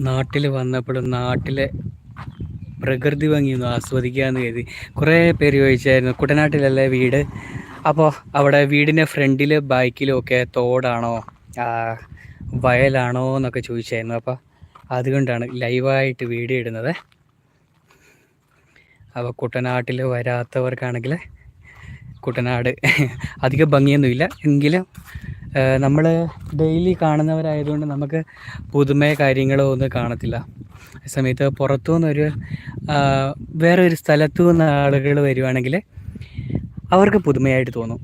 നാട്ടിൽ വന്നപ്പോഴും നാട്ടിലെ പ്രകൃതി ഭംഗി ഒന്ന് ആസ്വദിക്കാമെന്ന് കരുതി. കുറേ പേര് ചോദിച്ചായിരുന്നു കുട്ടനാട്ടിലല്ലേ വീട്? അപ്പോൾ അവിടെ വീടിന്റെ ഫ്രണ്ടിൽ ബാക്കിലും ഒക്കെ തോടാണോ വയലാണോ എന്നൊക്കെ ചോദിച്ചായിരുന്നു. അപ്പോൾ അതുകൊണ്ടാണ് ലൈവായിട്ട് വീഡിയോ ഇടുന്നത്. അപ്പോൾ കുട്ടനാട്ടിൽ വരാത്തവർക്കാണെങ്കിൽ കുട്ടനാട് അധികം ഭംഗിയൊന്നുമില്ല. എങ്കിലും നമ്മൾ ഡെയിലി കാണുന്നവരായതുകൊണ്ട് നമുക്ക് പുതുമയ കാര്യങ്ങളോ ഒന്നും കാണത്തില്ല. ആ സമയത്ത് പുറത്തു നിന്നൊരു വേറൊരു സ്ഥലത്തു നിന്ന് ആളുകൾ വരുവാണെങ്കിൽ അവർക്ക് പുതുമയായിട്ട് തോന്നും.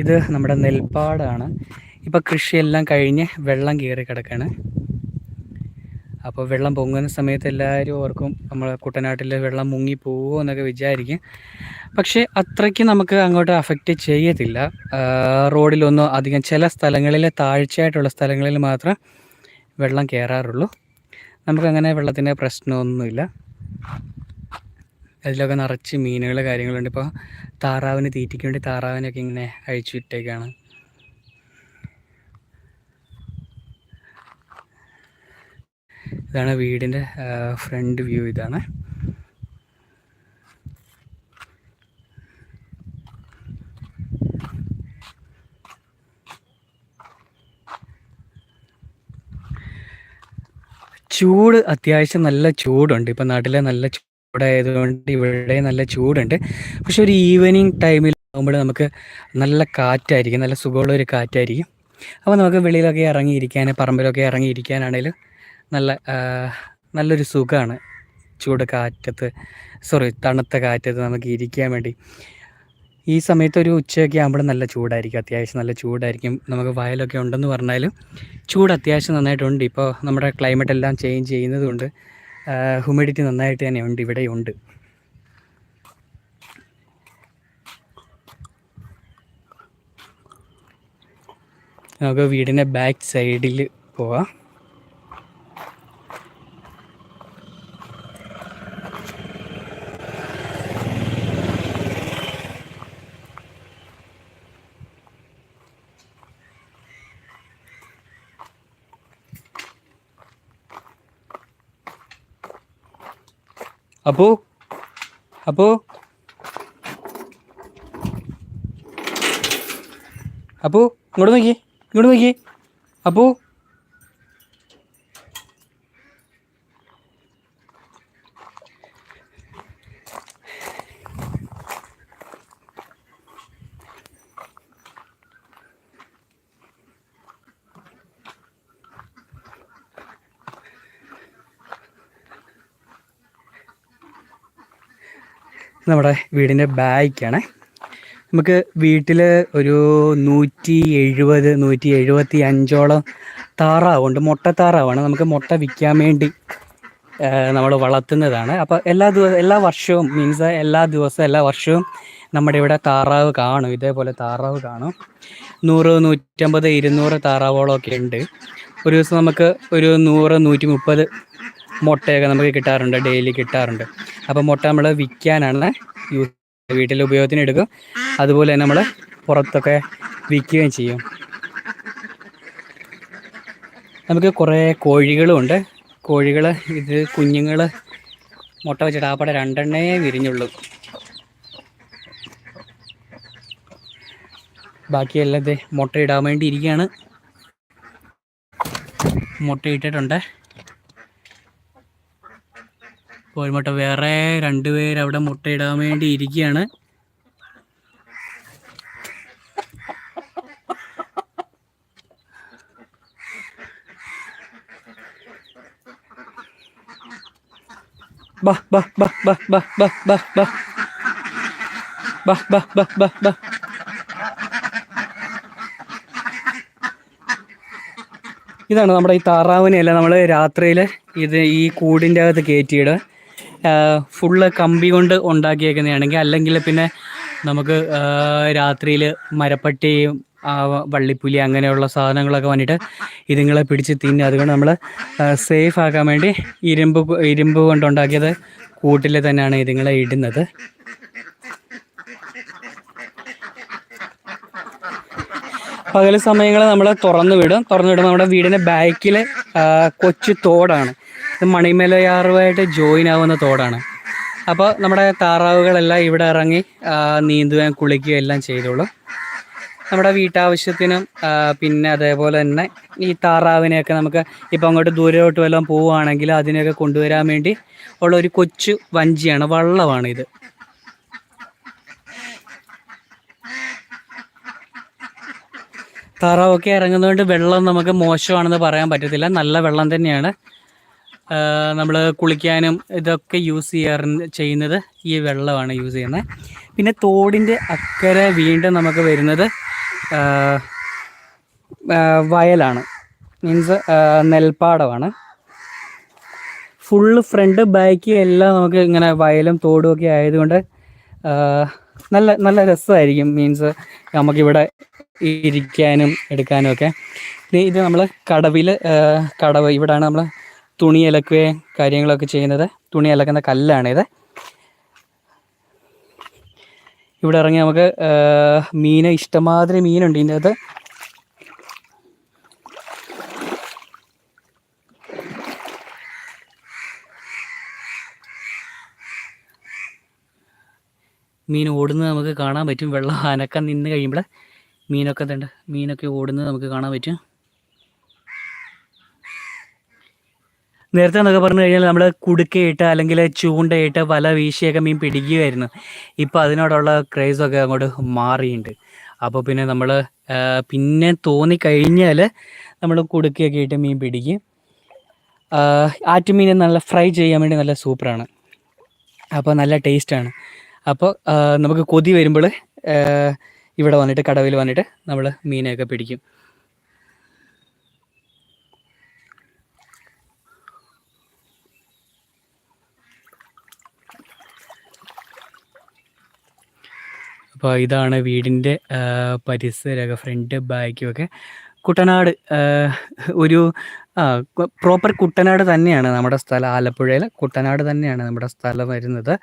ഇത് നമ്മുടെ നെൽപ്പാടാണ്. ഇപ്പോൾ കൃഷിയെല്ലാം കഴിഞ്ഞ് വെള്ളം കയറി കിടക്കാണ്. അപ്പോൾ വെള്ളം പൊങ്ങുന്ന സമയത്ത് എല്ലാവരും ഓർക്കും നമ്മൾ കുട്ടനാട്ടിൽ വെള്ളം മുങ്ങി പോകുമോ എന്നൊക്കെ വിചാരിക്കും. പക്ഷേ അത്രയ്ക്ക് നമുക്ക് അങ്ങോട്ട് അഫക്റ്റ് ചെയ്യത്തില്ല. റോഡിലൊന്നും അധികം ചില സ്ഥലങ്ങളിൽ താഴ്ചയായിട്ടുള്ള സ്ഥലങ്ങളിൽ മാത്രം വെള്ളം കയറാറുള്ളൂ നമുക്കങ്ങനെ വെള്ളത്തിന്റെ പ്രശ്നമൊന്നുമില്ല. അതിലൊക്കെ നിറച്ച് മീനുകൾ കാര്യങ്ങളുണ്ട്. ഇപ്പോൾ താറാവിന് തീറ്റയ്ക്ക് വേണ്ടി താറാവിനൊക്കെ ഇങ്ങനെ അഴിച്ചു വിട്ടേക്കാണ്. ഇതാണ് വീടിന്റെ ഫ്രണ്ട് വ്യൂ ഇതാണ്. ചൂട് അത്യാവശ്യം നല്ല ചൂടുണ്ട്. ഇപ്പം നാട്ടിലെ നല്ല ചൂടായതുകൊണ്ട് ഇവിടെ നല്ല ചൂടുണ്ട്. പക്ഷെ ഒരു ഈവനിങ് ടൈമിൽ ആകുമ്പോൾ നമുക്ക് നല്ല കാറ്റായിരിക്കും. നല്ല സുഖമുള്ള ഒരു കാറ്റായിരിക്കും. അപ്പോൾ നമുക്ക് വെളിയിലൊക്കെ ഇറങ്ങിയിരിക്കാൻ പറമ്പിലൊക്കെ ഇറങ്ങിയിരിക്കാനാണെങ്കിലും നല്ല നല്ലൊരു സുഖമാണ് ചൂട് കാറ്റത്ത് സോറി തണുത്ത കാറ്റത്ത് നമുക്ക് ഇരിക്കാൻ വേണ്ടി. ഈ സമയത്ത് ഒരു ഉച്ചയൊക്കെ ആകുമ്പോൾ നല്ല ചൂടായിരിക്കും അത്യാവശ്യം നല്ല ചൂടായിരിക്കും. നമുക്ക് വയലൊക്കെ ഉണ്ടെന്ന് പറഞ്ഞാലും ചൂട് അത്യാവശ്യം നന്നായിട്ടുണ്ട്. ഇപ്പോൾ നമ്മുടെ ക്ലൈമറ്റ് എല്ലാം ചേഞ്ച് ചെയ്യുന്നതുകൊണ്ട് ഹ്യൂമിഡിറ്റി നന്നായിട്ട് തന്നെ ഉണ്ട് ഇവിടെ ഉണ്ട്. നമുക്ക് വീടിന്റെ ബാക്ക് സൈഡിൽ പോവാം. അപ്പോ? അപ്പോ? അപ്പോ? ഇങ്ങോട്ട് നോക്കി ഇങ്ങോട്ട് നോക്കി. അപ്പോ? നമ്മുടെ വീടിന്റെ ബാക്കാണ്. നമുക്ക് വീട്ടിൽ ഒരു നൂറ്റി എഴുപത് നൂറ്റി എഴുപത്തി അഞ്ചോളം താറാവുണ്ട്. മുട്ട താറാവാണ്. നമുക്ക് മുട്ട വിൽക്കാൻ വേണ്ടി നമ്മൾ വളർത്തുന്നതാണ്. അപ്പോൾ എല്ലാ ദിവസം എല്ലാ വർഷവും മീൻസ് എല്ലാ ദിവസവും എല്ലാ വർഷവും നമ്മുടെ ഇവിടെ താറാവ് കാണും. ഇതേപോലെ താറാവ് കാണും. നൂറ് നൂറ്റമ്പത് ഇരുന്നൂറ് താറാവുകളൊക്കെ ഉണ്ട്. ഒരു ദിവസം നമുക്ക് ഒരു നൂറ് നൂറ്റി മുപ്പത് മുട്ടയൊക്കെ നമുക്ക് കിട്ടാറുണ്ട് ഡെയിലി കിട്ടാറുണ്ട്. അപ്പോൾ മുട്ട നമ്മൾ വിൽക്കാനാണ് യൂസ് വീട്ടിലെ ഉപയോഗത്തിന് എടുക്കും. അതുപോലെ തന്നെ നമ്മൾ പുറത്തൊക്കെ വിൽക്കുകയും ചെയ്യും. നമുക്ക് കുറേ കോഴികളും ഉണ്ട്. കോഴികൾ ഇത് കുഞ്ഞുങ്ങൾ മുട്ട വെച്ചിട്ട് ആപ്പാടെ പടം രണ്ടെണ്ണേ വിരിഞ്ഞുള്ളൂ. ബാക്കിയെല്ലാം ഇത് മുട്ട ഇടാൻ വേണ്ടി ഇരിക്കുകയാണ്. മുട്ട ഇട്ടിട്ടുണ്ട് കോഴിമുട്ട വേറെ രണ്ടുപേര് അവിടെ മുട്ടയിടാൻ വേണ്ടി ഇരിക്കുകയാണ്. ഇതാണ് നമ്മുടെ ഈ താറാവിനെയല്ല നമ്മൾ രാത്രിയിൽ ഇത് ഈ കൂടിന്റെ അകത്ത് കയറ്റിയിടുക. ഫുള്ള് കമ്പി കൊണ്ട് ഉണ്ടാക്കിയേക്കുന്നതാണെങ്കിൽ അല്ലെങ്കിൽ പിന്നെ നമുക്ക് രാത്രിയിൽ മരപ്പട്ടിയും വള്ളിപ്പുലി അങ്ങനെയുള്ള സാധനങ്ങളൊക്കെ വന്നിട്ട് ഇതുങ്ങളെ പിടിച്ച് തിന്നും അതുകൊണ്ട് നമ്മൾ സേഫ് ആക്കാൻ വേണ്ടി ഇരുമ്പ് ഇരുമ്പ് കൊണ്ടുണ്ടാക്കിയത് കൂട്ടിൽ തന്നെയാണ് ഇതുങ്ങളെ ഇടുന്നത്. പകൽ സമയങ്ങളിൽ നമ്മൾ തുറന്നു വിടും. തുറന്നു വിടുമ്പോൾ നമ്മുടെ വീടിന്റെ ബാക്കിൽ കൊച്ചു തോടാണ്. ഇത് മണിമലയാറുമായിട്ട് ജോയിൻ ആവുന്ന തോടാണ്. അപ്പോൾ നമ്മുടെ താറാവുകളെല്ലാം ഇവിടെ ഇറങ്ങി ആ, കുളിക്കുക എല്ലാം ചെയ്തോളും. നമ്മുടെ വീട്ടാവശ്യത്തിനും പിന്നെ അതേപോലെ തന്നെ ഈ താറാവിനെയൊക്കെ നമുക്ക് ഇപ്പം അങ്ങോട്ട് ദൂരോട്ട് വല്ലതും പോവുകയാണെങ്കിൽ അതിനെയൊക്കെ കൊണ്ടുവരാൻ വേണ്ടി ഉള്ള ഒരു കൊച്ചു വഞ്ചിയാണ് വള്ളമാണ് ഇത്. താറാവൊക്കെ ഇറങ്ങുന്നതുകൊണ്ട് വെള്ളം നമുക്ക് മോശമാണെന്ന് പറയാൻ പറ്റത്തില്ല. നല്ല വെള്ളം തന്നെയാണ്. നമ്മൾ കുളിക്കാനും ഇതൊക്കെ യൂസ് ചെയ്യാറ് ചെയ്യുന്നത് ഈ വെള്ളമാണ് യൂസ് ചെയ്യുന്നത്. പിന്നെ തോടിന്റെ അക്കരെ വീണ്ടും നമുക്ക് വരുന്നത് വയലാണ്. മീൻസ് നെൽപ്പാടമാണ്. ഫുള്ള് ഫ്രണ്ട് ബാക്ക് എല്ലാം നമുക്ക് ഇങ്ങനെ വയലും തോടും ഒക്കെ ആയതുകൊണ്ട് നല്ല നല്ല രസമായിരിക്കും. മീൻസ് നമുക്കിവിടെ ഇരിക്കാനും എടുക്കാനും ഒക്കെ. ഇത് നമ്മൾ കടവിൽ കടവ്. ഇവിടെയാണ് നമ്മൾ തുണി അലക്കുകയും കാര്യങ്ങളൊക്കെ ചെയ്യുന്നത്. തുണി അലക്കുന്ന കല്ലാണിത്. ഇവിടെ ഇറങ്ങി നമുക്ക് മീന് ഇഷ്ടമാതിരി മീനുണ്ട് ഇതിന്റെ അകത്ത് മീൻ ഓടുന്നത് നമുക്ക് കാണാൻ പറ്റും. വെള്ളം അനക്കം നിന്ന് കഴിയുമ്പോൾ മീനൊക്കെ ഉണ്ട്. മീനൊക്കെ ഓടുന്നത് നമുക്ക് കാണാൻ പറ്റും. നേരത്തെ എന്നൊക്കെ പറഞ്ഞു കഴിഞ്ഞാൽ നമ്മൾ കുടുക്കയിട്ട് അല്ലെങ്കിൽ ചൂണ്ടയിട്ട് വല വീശിയൊക്കെ മീൻ പിടിക്കുമായിരുന്നു ഇപ്പോൾ അതിനോടുള്ള ക്രേസൊക്കെ അങ്ങോട്ട് മാറിയിട്ടുണ്ട് അപ്പോൾ പിന്നെ നമ്മൾ പിന്നെ തോന്നിക്കഴിഞ്ഞാൽ നമ്മൾ കുടുക്കയൊക്കെ ഇട്ട് മീൻ പിടിക്കും. ആറ്റുമീനെ നല്ല ഫ്രൈ ചെയ്യാൻ വേണ്ടി നല്ല സൂപ്പറാണ്. അപ്പോൾ നല്ല ടേസ്റ്റാണ്. അപ്പോൾ നമുക്ക് കൊതി വരുമ്പോൾ ഇവിടെ വന്നിട്ട് കടവിൽ വന്നിട്ട് നമ്മൾ മീനെയൊക്കെ പിടിക്കും. അപ്പോൾ ഇതാണ് വീടിന്റെ പരിസരമൊക്കെ ഫ്രണ്ട് ബാക്കുമൊക്കെ കുട്ടനാട് ഒരു പ്രോപ്പർ കുട്ടനാട് തന്നെയാണ് നമ്മുടെ സ്ഥലം. ആലപ്പുഴയിൽ കുട്ടനാട് തന്നെയാണ് നമ്മുടെ സ്ഥലം വരുന്നത്.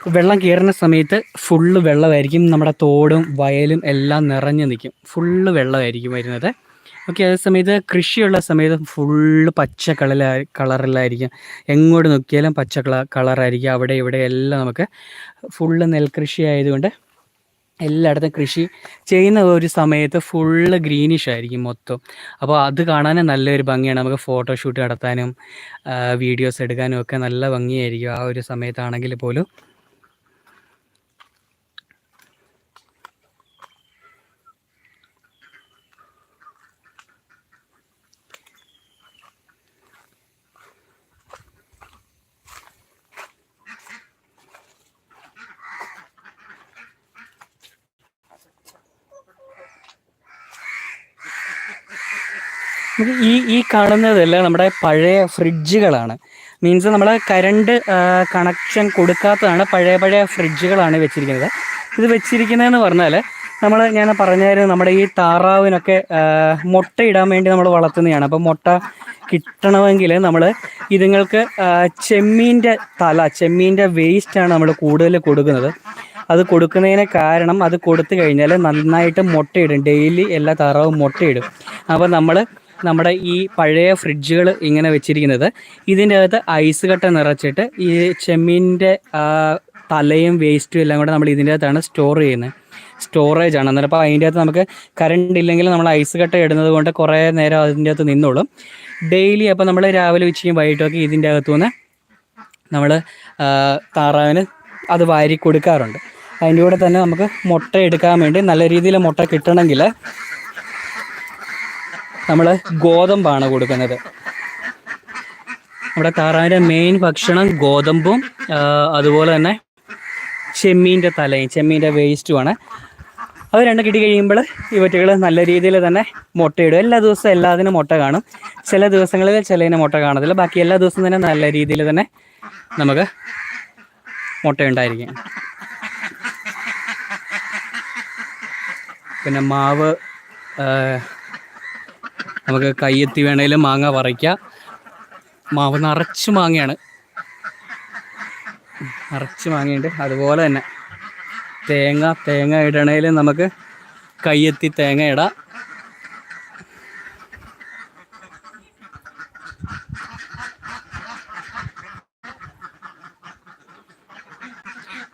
വെള്ളം കയറുന്ന സമയത്ത് ഫുള്ള് വെള്ളമായിരിക്കും. നമ്മുടെ തോടും വയലും എല്ലാം നിറഞ്ഞു നിൽക്കും. ഫുള്ള് വെള്ളമായിരിക്കും വരുന്നത്. ഓക്കെ അതേ സമയത്ത് കൃഷിയുള്ള സമയത്ത് ഫുള്ള് പച്ച കളറിലാ കളറിലായിരിക്കും. എങ്ങോട്ട് നോക്കിയാലും പച്ച കള കളറായിരിക്കും. അവിടെ ഇവിടെ എല്ലാം നമുക്ക് ഫുള്ള് നെൽകൃഷി ആയതുകൊണ്ട് എല്ലായിടത്തും കൃഷി ചെയ്യുന്ന ഒരു സമയത്ത് ഫുള്ള് ഗ്രീനിഷ് ആയിരിക്കും മൊത്തം. അപ്പോൾ അത് കാണാനും നല്ലൊരു ഭംഗിയാണ്. നമുക്ക് ഫോട്ടോഷൂട്ട് നടത്താനും വീഡിയോസ് എടുക്കാനും ഒക്കെ നല്ല ഭംഗിയായിരിക്കും ആ ഒരു സമയത്താണെങ്കിൽ പോലും. ഈ ഈ കാണുന്നതെല്ലാം നമ്മുടെ പഴയ ഫ്രിഡ്ജുകളാണ്. മീൻസ് നമ്മൾ കറണ്ട് കണക്ഷൻ കൊടുക്കാത്തതാണ് പഴയ പഴയ ഫ്രിഡ്ജുകളാണ് വെച്ചിരിക്കുന്നത്. ഇത് വെച്ചിരിക്കുന്നതെന്ന് പറഞ്ഞാൽ നമ്മൾ ഞാൻ പറഞ്ഞായിരുന്നു നമ്മുടെ ഈ താറാവിനൊക്കെ മുട്ട മുട്ടയിടാൻ വേണ്ടി നമ്മൾ വളർത്തുന്നതാണ്. അപ്പോൾ മുട്ട കിട്ടണമെങ്കിൽ നമ്മൾ ഇതുങ്ങൾക്ക് ചെമ്മീന്റെ തല ചെമ്മീന്റെ വേസ്റ്റാണ് നമ്മൾ കൂടുതൽ കൊടുക്കുന്നത്. അത് കൊടുക്കുന്നതിന് കാരണം അത് കൊടുത്തു കഴിഞ്ഞാൽ നന്നായിട്ട് മുട്ടയിടും. ഡെയിലി എല്ലാ താറാവും മുട്ടയിടും. അപ്പോൾ നമ്മൾ നമ്മുടെ ഈ പഴയ ഫ്രിഡ്ജുകൾ ഇങ്ങനെ വെച്ചിരിക്കുന്നത്. ഇതിന്റെ അകത്ത് ഐസ് കട്ട നിറച്ചിട്ട് ഈ ചെമ്മീന്റെ തലയും വേസ്റ്റും എല്ലാം കൂടെ നമ്മൾ ഇതിന്റെ അകത്താണ് സ്റ്റോർ ചെയ്യുന്നത്. സ്റ്റോറേജ് ആണ്. അന്നേരം അപ്പോൾ അതിന്റെ അകത്ത് നമുക്ക് കറണ്ട് ഇല്ലെങ്കിൽ നമ്മൾ ഐസ് കട്ട ഇടുന്നത് കൊണ്ട് കുറേ നേരം അതിന്റെ അകത്ത് നിന്നോളും. ഡെയിലി അപ്പോൾ നമ്മൾ രാവിലെ ഉച്ചയും വൈകിട്ടൊക്കെ ഇതിന്റെ അകത്തുനിന്ന് നമ്മൾ താറാവിന് അത് വാരി കൊടുക്കാറുണ്ട്. അതിന്റെ കൂടെ തന്നെ നമുക്ക് മുട്ട എടുക്കാൻ വേണ്ടി നല്ല രീതിയിൽ മുട്ട കിട്ടണമെങ്കിൽ നമ്മൾ ഗോതമ്പാണ് കൊടുക്കുന്നത്. നമ്മുടെ താറാവിന്റെ മെയിൻ ഭക്ഷണം ഗോതമ്പും അതുപോലെ തന്നെ ചെമ്മീന്റെ തലയും ചെമ്മീന്റെ വേസ്റ്റുമാണ് അത് രണ്ടും കിട്ടി കഴിയുമ്പോൾ ഇവറ്റുകൾ നല്ല രീതിയിൽ തന്നെ മുട്ടയിടും. എല്ലാ ദിവസവും എല്ലാത്തിനും മുട്ട കാണും. ചില ദിവസങ്ങളിൽ ചിലതിന് മുട്ട കാണത്തില്ല. ബാക്കി എല്ലാ ദിവസവും തന്നെ നല്ല രീതിയിൽ തന്നെ നമുക്ക് മുട്ടയുണ്ടായിരിക്കും. പിന്നെ മാവ് നമുക്ക് കയ്യെത്തി വേണേലും മാങ്ങ പറിക്കാം മാവ് നിറച്ച് മാങ്ങയാണ്. നിറച്ച് മാങ്ങയുണ്ട്. അതുപോലെ തന്നെ തേങ്ങ തേങ്ങ ഇടണേൽ നമുക്ക് കയ്യെത്തി തേങ്ങ ഇടാം.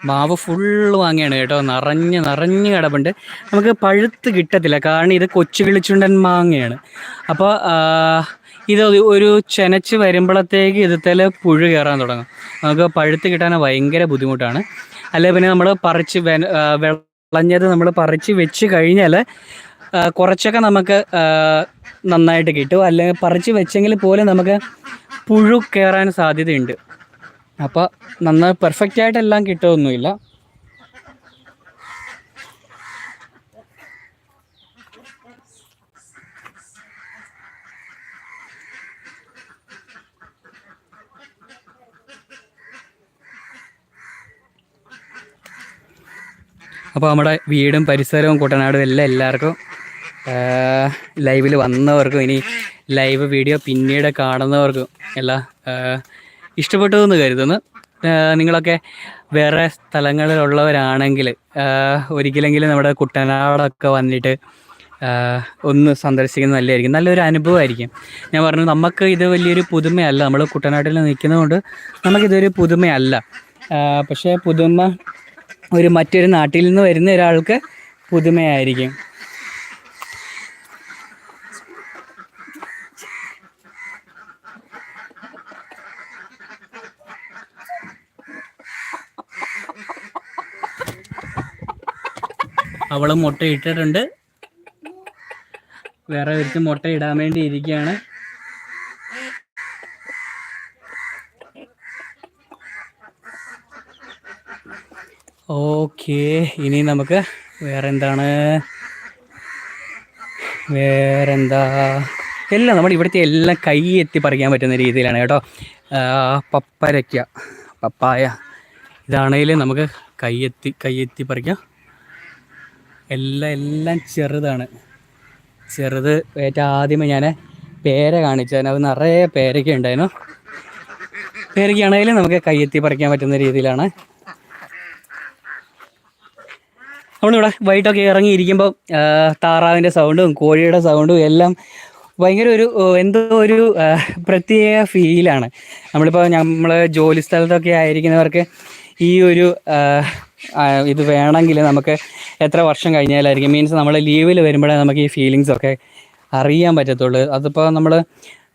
മാവ് ഫുള്ള് വാങ്ങിയാണ് കേട്ടോ. നിറഞ്ഞ് നിറഞ്ഞ് കിടപ്പുണ്ട്. നമുക്ക് പഴുത്ത് കിട്ടത്തില്ല. കാരണം ഇത് കൊച്ചു കിളിച്ചുണ്ടൻ മാങ്ങയാണ്. അപ്പോൾ ഇത് ഒരു- ചെനച്ച് വരുമ്പോഴത്തേക്ക് ഇതിൽ പുഴു കയറാൻ തുടങ്ങും. നമുക്ക് പഴുത്ത് കിട്ടാൻ ഭയങ്കര ബുദ്ധിമുട്ടാണ്. അല്ലെ പിന്നെ നമ്മൾ പറിച്ച് വിളഞ്ഞത് നമ്മൾ പറിച്ച് വെച്ച് കഴിഞ്ഞാൽ കുറച്ചൊക്കെ നമുക്ക് നന്നായിട്ട് കിട്ടും. അല്ലെങ്കിൽ പറിച്ച് വെച്ചെങ്കിൽ പോലും നമുക്ക് പുഴു കയറാൻ സാധ്യതയുണ്ട്. അപ്പോൾ നന്നായി പെർഫെക്റ്റ് ആയിട്ട് എല്ലാം കിട്ടുമൊന്നുമില്ല അപ്പോൾ നമ്മുടെ വീടും പരിസരവും കുട്ടനാടും എല്ലാം എല്ലാവർക്കും ലൈവിൽ വന്നവർക്കും ഇനി ലൈവ് വീഡിയോ പിന്നീട് കാണുന്നവർക്കും എല്ലാം ഇഷ്ടപ്പെട്ടു എന്ന് കരുതുന്നു നിങ്ങളൊക്കെ വേറെ സ്ഥലങ്ങളിലുള്ളവരാണെങ്കിൽ ഒരിക്കലെങ്കിലും നമ്മുടെ കുട്ടനാടൊക്കെ വന്നിട്ട് ഒന്ന് സന്ദർശിക്കുന്നത് നല്ലതായിരിക്കും. നല്ലൊരു അനുഭവമായിരിക്കും. ഞാൻ പറഞ്ഞു നമുക്ക് ഇത് വലിയൊരു പുതുമയല്ല. നമ്മൾ കുട്ടനാട്ടിൽ നിൽക്കുന്നതുകൊണ്ട് നമുക്കിതൊരു പുതുമയല്ല. പക്ഷേ പുതുമ ഒരു മറ്റൊരു നാട്ടിൽ നിന്ന് വരുന്ന ഒരാൾക്ക് പുതുമയായിരിക്കും. അവൾ മുട്ട ഇട്ടിട്ടുണ്ട്. വേറെ ഒരുത്ത് മുട്ട ഇടാൻ വേണ്ടി ഇരിക്കുകയാണ്. ഓക്കെ ഇനി നമുക്ക് വേറെ എന്താണ് വേറെന്താ? എല്ലാം നമ്മൾ ഇവിടുത്തെ എല്ലാം കൈ എത്തി പറിക്കാൻ പറ്റുന്ന രീതിയിലാണ് കേട്ടോ. പപ്പരയ്ക്ക പപ്പായ. ഇതാണെങ്കിലും നമുക്ക് കൈയെത്തി കൈയെത്തി പറിക്കാം. എല്ലാം എല്ലാം ചെറുതാണ്. ചെറുത് ഏറ്റവും ആദ്യമേ ഞാൻ പേര കാണിച്ചു അത് നിറയെ പേരയ്ക്ക ഉണ്ടായിരുന്നു. പേരയ്ക്കാണെങ്കിലും നമുക്ക് കയ്യെത്തി പറിക്കാൻ പറ്റുന്ന രീതിയിലാണ്. നമ്മളിവിടെ വൈകിട്ടൊക്കെ ഇറങ്ങിയിരിക്കുമ്പോൾ താറാവിന്റെ സൗണ്ടും കോഴിയുടെ സൗണ്ടും എല്ലാം ഭയങ്കര ഒരു എന്തോ ഒരു പ്രത്യേക ഫീലാണ് നമ്മളിപ്പോൾ നമ്മൾ ജോലി സ്ഥലത്തൊക്കെ ആയിരിക്കുന്നവർക്ക് ഈ ഒരു ഇത് വേണമെങ്കിൽ നമുക്ക് എത്ര വർഷം കഴിഞ്ഞാലായിരിക്കും? മീൻസ് നമ്മൾ ലീവിൽ വരുമ്പോഴേ നമുക്ക് ഈ ഫീലിങ്സ് ഒക്കെ അറിയാൻ പറ്റത്തുള്ളൂ. അതിപ്പോൾ നമ്മൾ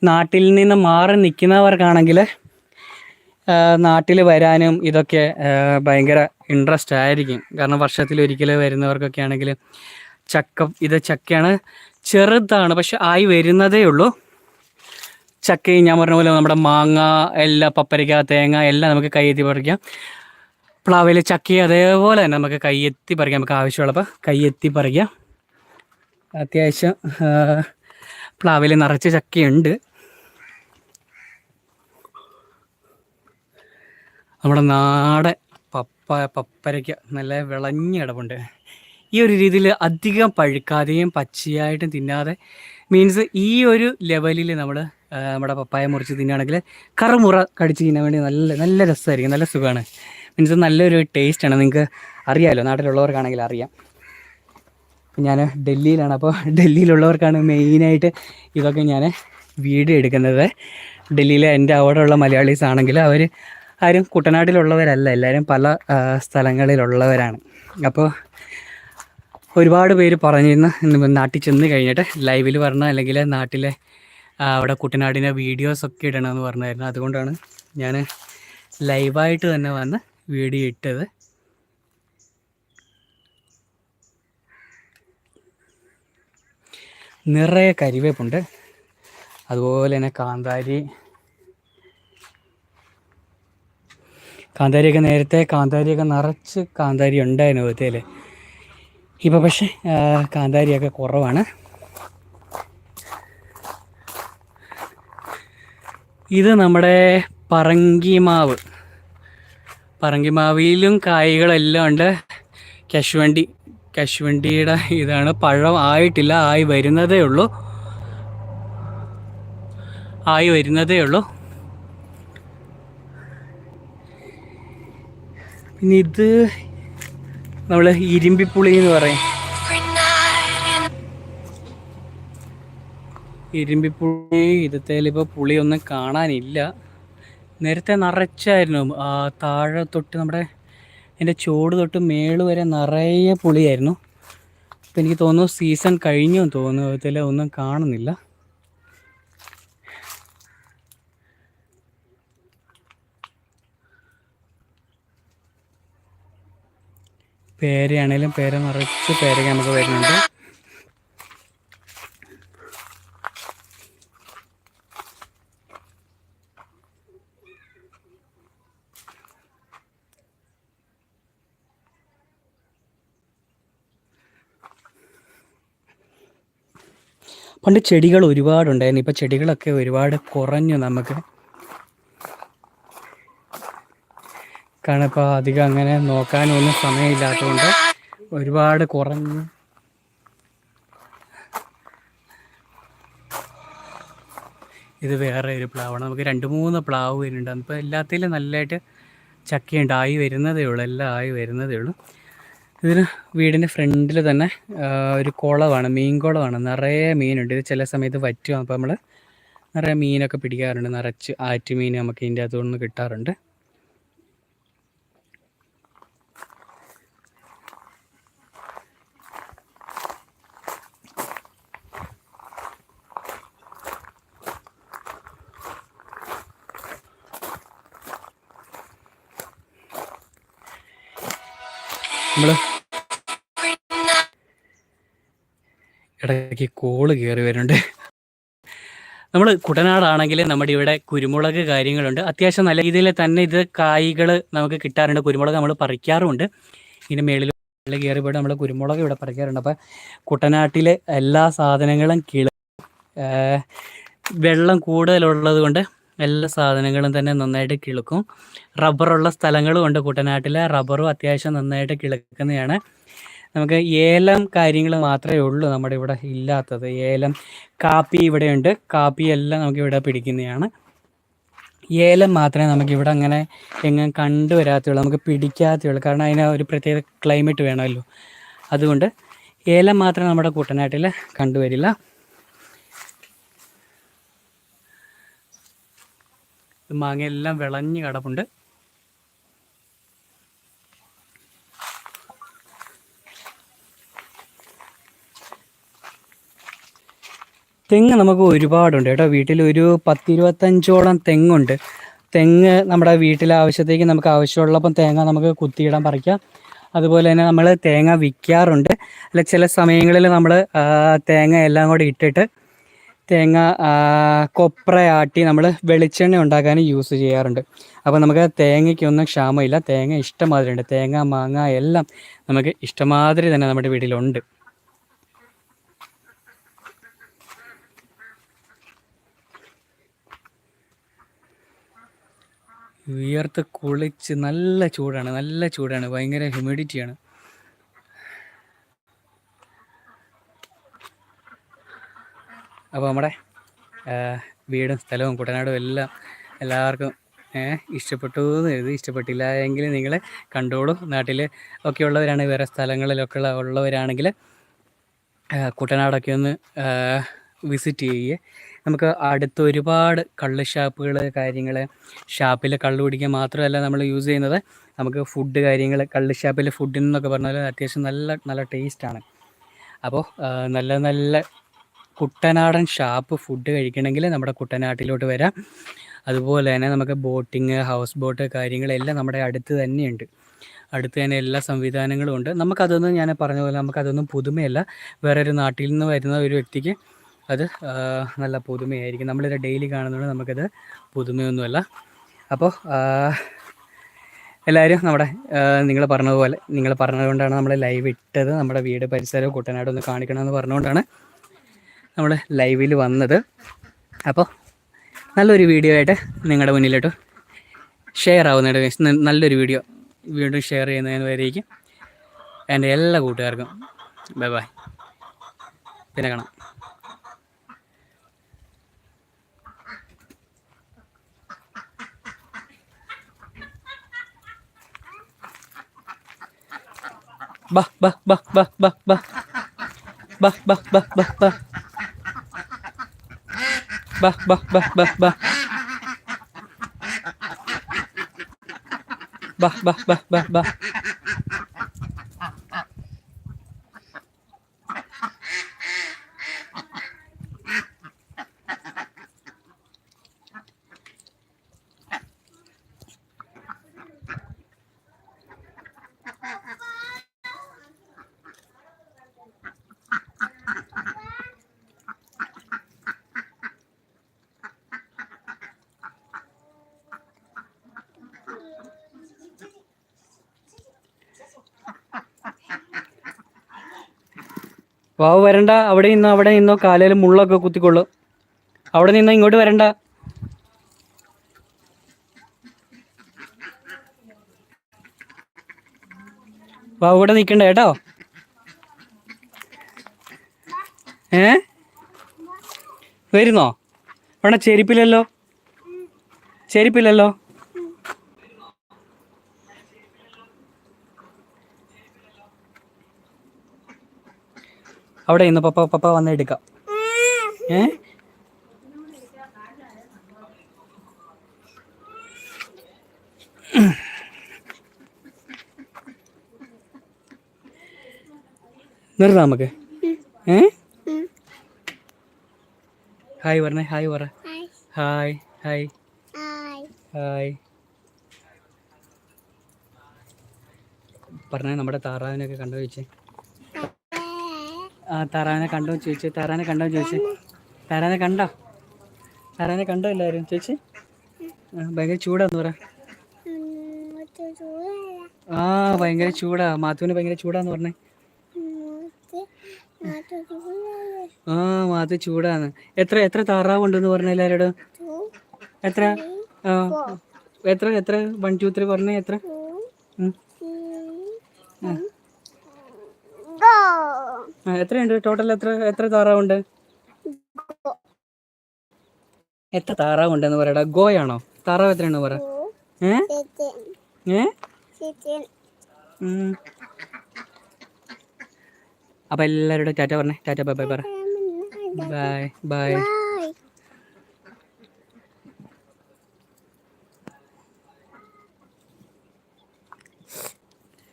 നാട്ടിൽ നിന്ന് മാറി നിൽക്കുന്നവർക്കാണെങ്കിൽ നാട്ടിൽ വരാനും ഇതൊക്കെ ഭയങ്കര ഇൻട്രസ്റ്റ് ആയിരിക്കും. കാരണം വർഷത്തിൽ ഒരിക്കൽ വരുന്നവർക്കൊക്കെ ആണെങ്കിൽ ചക്ക ഇത് ചക്കയാണ് ചെറുതാണ് പക്ഷെ ആയി വരുന്നതേ ഉള്ളൂ. ചക്കയും ഞാൻ പറഞ്ഞ പോലെ നമ്മുടെ മാങ്ങ എല്ലാം പപ്പരിക്ക തേങ്ങ എല്ലാം നമുക്ക് കയ്യെത്തി പറിക്കാം പ്ലാവിൽ ചക്കി അതേപോലെ തന്നെ നമുക്ക് കയ്യെത്തി പറിക്കാം. നമുക്ക് ആവശ്യമുള്ളപ്പോൾ കയ്യെത്തി പറിക്കാം. അത്യാവശ്യം പ്ലാവിൽ നിറച്ച് ചക്കയുണ്ട്. നമ്മുടെ നാടൻ പപ്പ പപ്പരയ്ക്ക നല്ല വിളഞ്ഞ കിടപ്പുണ്ട് ഈ ഒരു രീതിയിൽ അധികം പഴുക്കാതെയും പച്ചയായിട്ടും തിന്നാതെ മീൻസ് ഈ ഒരു ലെവലിൽ നമ്മൾ നമ്മുടെ പപ്പായ മുറിച്ച് തിന്നുകയാണെങ്കിൽ കറുമുറ കടിച്ച് തിന്നാൻ വേണ്ടി നല്ല നല്ല രസമായിരിക്കും. നല്ല സുഖമാണ്. മീൻസ് നല്ലൊരു ടേസ്റ്റാണ് നിങ്ങൾക്ക് അറിയാമല്ലോ നാട്ടിലുള്ളവർക്കാണെങ്കിൽ അറിയാം. ഞാൻ ഡൽഹിയിലാണ്. അപ്പോൾ ഡൽഹിയിലുള്ളവർക്കാണ് മെയിനായിട്ട് ഇതൊക്കെ ഞാൻ വീഡിയോ എടുക്കുന്നത്. ഡൽഹിയിലെ എന്റെ അവിടെയുള്ള മലയാളീസ് ആണെങ്കിൽ അവർ ആരും കുട്ടനാട്ടിലുള്ളവരല്ല എല്ലാവരും പല സ്ഥലങ്ങളിലുള്ളവരാണ്. അപ്പോൾ ഒരുപാട് പേര് പറഞ്ഞിരുന്നു നാട്ടിൽ ചെന്ന് കഴിഞ്ഞിട്ട് ലൈവിൽ പറഞ്ഞ അല്ലെങ്കിൽ നാട്ടിലെ അവിടെ കുട്ടനാടിന്റെ വീഡിയോസൊക്കെ ഇടണമെന്ന് പറഞ്ഞായിരുന്നു. അതുകൊണ്ടാണ് ഞാൻ ലൈവായിട്ട് തന്നെ വന്ന് വീഡിയോ ഇട്ടത് നിറയെ കരിവേപ്പുണ്ട്. അതുപോലെ തന്നെ കാന്താരി. കാന്താരിയൊക്കെ നേരത്തെ കാന്താരിയൊക്കെ നിറച്ച് കാന്താരി ഉണ്ടായിരുന്നു വിധത്തിൽ ഇപ്പോൾ പക്ഷേ കാന്താരിയൊക്കെ കുറവാണ്. ഇത് നമ്മുടെ പറങ്കിമാവ്. പറങ്കിമാവിയിലും കായ്കളെല്ലാം ഉണ്ട്. കശുവണ്ടി കശുവണ്ടിയുടെ ഇതാണ് പഴം. ആയിട്ടില്ല ആയി വരുന്നതേ ഉള്ളൂ. ആയി വരുന്നതേ ഉള്ളൂ. പിന്നെ ഇത് നമ്മൾ ഇരുമ്പിപ്പുളി എന്ന് പറയും. ഇരുമ്പിപ്പുളി ഇതത്തേലിപ്പോൾ പുളിയൊന്നും കാണാനില്ല. നേരത്തെ നിറച്ചായിരുന്നു. താഴെ തൊട്ട് നമ്മുടെ എന്റെ ചോട് തൊട്ട് മേൾ വരെ നിറയെ പുളിയായിരുന്നു. അപ്പം എനിക്ക് തോന്നുന്നു സീസൺ കഴിഞ്ഞു തോന്നുന്നു. ഇതിൽ ഒന്നും കാണുന്നില്ല. പേരയാണേലും പേര നിറച്ച് പേരയ്ക്ക് നമുക്ക് വരുന്നുണ്ട്. പണ്ട് ചെടികൾ ഒരുപാടുണ്ടായിരുന്നു. ഇപ്പോൾ ചെടികളൊക്കെ ഒരുപാട് കുറഞ്ഞു നമുക്ക്. കാരണം ഇപ്പോൾ അധികം അങ്ങനെ നോക്കാനൊന്നും സമയമില്ലാത്തതുകൊണ്ട് ഒരുപാട് കുറഞ്ഞു. ഇത് വേറെ ഒരു പ്ലാവാണ്. നമുക്ക് രണ്ട് മൂന്ന് പ്ലാവ് വരുന്നുണ്ട്. അപ്പോൾ എല്ലാത്തിലും നല്ലതായിട്ട് ചക്കയുണ്ട്. ആയി വരുന്നതേ ഉള്ളൂ. എല്ലാം ആയി വരുന്നതേ ഉള്ളൂ. ഇതിന് വീടിന്റെ ഫ്രണ്ടിൽ തന്നെ ഒരു കുളമാണ് മീൻ കുളമാണ് നിറയെ മീനുണ്ട്. ഇത് ചില സമയത്ത് വറ്റും. അപ്പോൾ നമ്മൾ നിറയെ മീനൊക്കെ പിടിക്കാറുണ്ട്. നിറച്ച് ആറ്റുമീൻ നമുക്ക് ഇതിന്റെ അകത്തുനിന്ന് കിട്ടാറുണ്ട്. ഇടയ്ക്ക് കോൾ കയറി വരുന്നുണ്ട്. നമ്മൾ കുട്ടനാടാണെങ്കിൽ നമ്മുടെ ഇവിടെ കുരുമുളക് കാര്യങ്ങളുണ്ട്. അത്യാവശ്യം നല്ല രീതിയിൽ തന്നെ ഇത് കായ്കൾ നമുക്ക് കിട്ടാറുണ്ട്. കുരുമുളക് നമ്മൾ പറിക്കാറുമുണ്ട്. ഇതിന്റെ മേളിൽ കയറി പോയിട്ട് നമ്മൾ കുരുമുളക് ഇവിടെ പറിക്കാറുണ്ട്. അപ്പം കുട്ടനാട്ടിലെ എല്ലാ സാധനങ്ങളും കിള വെള്ളം കൂടുതലുള്ളത് കൊണ്ട് എല്ലാ സാധനങ്ങളും തന്നെ നന്നായിട്ട് കിളുക്കും. റബ്ബറുള്ള സ്ഥലങ്ങളും ഉണ്ട് കുട്ടനാട്ടിലെ. റബ്ബറും അത്യാവശ്യം നന്നായിട്ട് കിളുക്കുന്നതാണ്. നമുക്ക് ഏലം കാര്യങ്ങൾ മാത്രമേ ഉള്ളൂ നമ്മുടെ ഇവിടെ ഇല്ലാത്തത്. ഏലം കാപ്പി ഇവിടെയുണ്ട്. കാപ്പി എല്ലാം നമുക്ക് ഇവിടെ പിടിക്കുന്നതാണ്. ഏലം മാത്രമേ നമുക്ക് ഇവിടെ അങ്ങനെ എങ്ങും കണ്ടുവരാത്തുള്ളൂ നമുക്ക് പിടിക്കാത്തുള്ളൂ. കാരണം അതിന് ഒരു പ്രത്യേക ക്ലൈമറ്റ് വേണമല്ലോ. അതുകൊണ്ട് ഏലം മാത്രമേ നമ്മുടെ കുട്ടനാട്ടിൽ കണ്ടുവരില്ല. മാങ്ങയെല്ലാം വിളഞ്ഞ് കിടപ്പുണ്ട്. തെങ്ങ് നമുക്ക് ഒരുപാടുണ്ട്. കേട്ടോ വീട്ടിൽ ഒരു പത്തിരുപത്തഞ്ചോളം തെങ്ങുണ്ട്. തെങ്ങ് നമ്മുടെ വീട്ടിലെ ആവശ്യത്തേക്ക് നമുക്ക് ആവശ്യമുള്ളപ്പം തേങ്ങ നമുക്ക് കുത്തിയിടാൻ പറിക്കാം. അതുപോലെ തന്നെ നമ്മൾ തേങ്ങ വിൽക്കാറുണ്ട് അല്ല ചില സമയങ്ങളിൽ നമ്മൾ തേങ്ങ എല്ലാം കൂടെ ഇട്ടിട്ട് തേങ്ങ കൊപ്രയാട്ടി നമ്മൾ വെളിച്ചെണ്ണ ഉണ്ടാക്കാൻ യൂസ് ചെയ്യാറുണ്ട്. അപ്പോൾ നമുക്ക് തേങ്ങയ്ക്കൊന്നും ക്ഷാമമില്ല. തേങ്ങ ഇഷ്ടമാതിരി ഉണ്ട് തേങ്ങ മാങ്ങ എല്ലാം നമുക്ക് ഇഷ്ടമാതിരി തന്നെ നമ്മുടെ വീട്ടിലുണ്ട്. വിയർത്ത് കുളിച്ച് നല്ല ചൂടാണ് നല്ല ചൂടാണ് ഭയങ്കര ഹ്യൂമിഡിറ്റിയാണ് അപ്പോൾ നമ്മുടെ വീടും സ്ഥലവും കുട്ടനാടും എല്ലാം എല്ലാവർക്കും ഇഷ്ടപ്പെട്ടു എന്ന് എഴുതി ഇഷ്ടപ്പെട്ടില്ല എങ്കിൽ നിങ്ങൾ കണ്ടോളൂ. നാട്ടിൽ ഒക്കെ ഉള്ളവരാണ് വേറെ സ്ഥലങ്ങളിലൊക്കെ ഉള്ള ഉള്ളവരാണെങ്കിൽ കുട്ടനാടൊക്കെ ഒന്ന് വിസിറ്റ് ചെയ്യുക നമുക്ക് അടുത്ത് ഒരുപാട് കള്ള് ഷാപ്പുകൾ കാര്യങ്ങൾ ഷാപ്പിൽ കള്ള് കുടിക്കാൻ മാത്രമല്ല നമ്മൾ യൂസ് ചെയ്യുന്നത്. നമുക്ക് ഫുഡ് കാര്യങ്ങൾ കള്ള് ഷാപ്പിലെ ഫുഡിനൊക്കെ പറഞ്ഞാൽ അത്യാവശ്യം നല്ല നല്ല ടേസ്റ്റാണ് അപ്പോൾ നല്ല നല്ല കുട്ടനാടൻ ഷാപ്പ് ഫുഡ് കഴിക്കണമെങ്കിൽ നമ്മുടെ കുട്ടനാട്ടിലോട്ട് വരാം. അതുപോലെ തന്നെ നമുക്ക് ബോട്ടിങ് ഹൗസ് ബോട്ട് കാര്യങ്ങളെല്ലാം നമ്മുടെ അടുത്ത് തന്നെയുണ്ട്. അടുത്ത് തന്നെ എല്ലാ സംവിധാനങ്ങളും ഉണ്ട്. നമുക്കതൊന്നും ഞാൻ പറഞ്ഞ പോലെ നമുക്കതൊന്നും പുതുമയല്ല. വേറൊരു നാട്ടിൽ നിന്ന് വരുന്ന ഒരു വ്യക്തിക്ക് അത് നല്ല പുതുമയായിരിക്കും. നമ്മളിത് ഡെയിലി കാണുന്നതുകൊണ്ട് നമുക്കത് പുതുമയൊന്നുമല്ല. അപ്പോൾ എല്ലാവരും നമ്മുടെ നിങ്ങൾ പറഞ്ഞതുപോലെ നിങ്ങൾ പറഞ്ഞതുകൊണ്ടാണ് നമ്മൾ ലൈവ് ഇട്ടത്. നമ്മുടെ വീട് പരിസരവും കുട്ടനാട് ഒന്ന് കാണിക്കണമെന്ന് പറഞ്ഞുകൊണ്ടാണ് നമ്മൾ ലൈവിൽ വന്നത്. അപ്പോൾ നല്ലൊരു വീഡിയോ ആയിട്ട് നിങ്ങളുടെ മുന്നിലോട്ട് ഷെയർ ആവുന്നതിന് നല്ലൊരു വീഡിയോ വീണ്ടും ഷെയർ ചെയ്യുന്നതിന് വരേക്കും. എന്റെ എല്ലാ കൂട്ടുകാർക്കും ബൈ ബൈ പിന്നെ കാണാം. Bah bah bah bah bah bah bah bah bah bah bah ബാ ബാ ബാ ബാ ബാ ബാ ബാ ബാ ബാ ബാ വാവ് വരണ്ട അവിടെ നിന്നോ അവിടെ നിന്നോ കാലയിൽ മുള്ളൊക്കെ കുത്തിക്കൊള്ളു. അവിടെ നിന്നോ ഇങ്ങോട്ട് വരണ്ട. വാവ് ഇവിടെ നിൽക്കണ്ട കേട്ടോ. ഏ? വരുന്നോ? അവിടെ ചെരുപ്പില്ലല്ലോ. ചെരുപ്പില്ലല്ലോ. അവിടെ ഇന്ന് പപ്പ പപ്പ വന്ന് എടുക്കാം. ഏ? നിർത്താം നമുക്ക്. ഏ? ഹായ് പറഞ്ഞേ ഹായ് പറ ഹായ് ഹായ്. ഹായ്. പറഞ്ഞേ നമ്മുടെ താറാവിനൊക്കെ കണ്ടു ചോദിച്ചേ ആ താറാവിനെ കണ്ടോ ചോദിച്ചു താറാനെ കണ്ടോ ചോദിച്ചു താറാനെ കണ്ടോ? താറാനെ കണ്ടോ എല്ലാവരും ചേച്ചി? ഭയങ്കര ചൂടാന്ന് പറ. ആ ഭയങ്കര ചൂടാ. മാത്തുവിന് ഭയങ്കര ചൂടാന്ന് പറഞ്ഞേ. ആ മാത്തു ചൂടാന്ന്. എത്ര എത്ര താറാവ് ഉണ്ടെന്ന് പറഞ്ഞ എല്ലാവരോടും എത്ര? എത്ര എത്ര? വൺ ടു ത്രീ പറഞ്ഞേ എത്ര ഉം. ആ, എത്രയുണ്ട്? ടോട്ടൽ എത്ര എത്ര താറാവുണ്ട്? എത്ര താറാവുണ്ട് എന്ന് പറയടാ. ഗോയാണോ? താറാവ് എത്രയാണ് പറ. അപ്പൊ എല്ലാവരോടും ടാറ്റ പറഞ്ഞേ. ടാറ്റ ബൈ ബൈ പറ. ബൈ. ബൈ.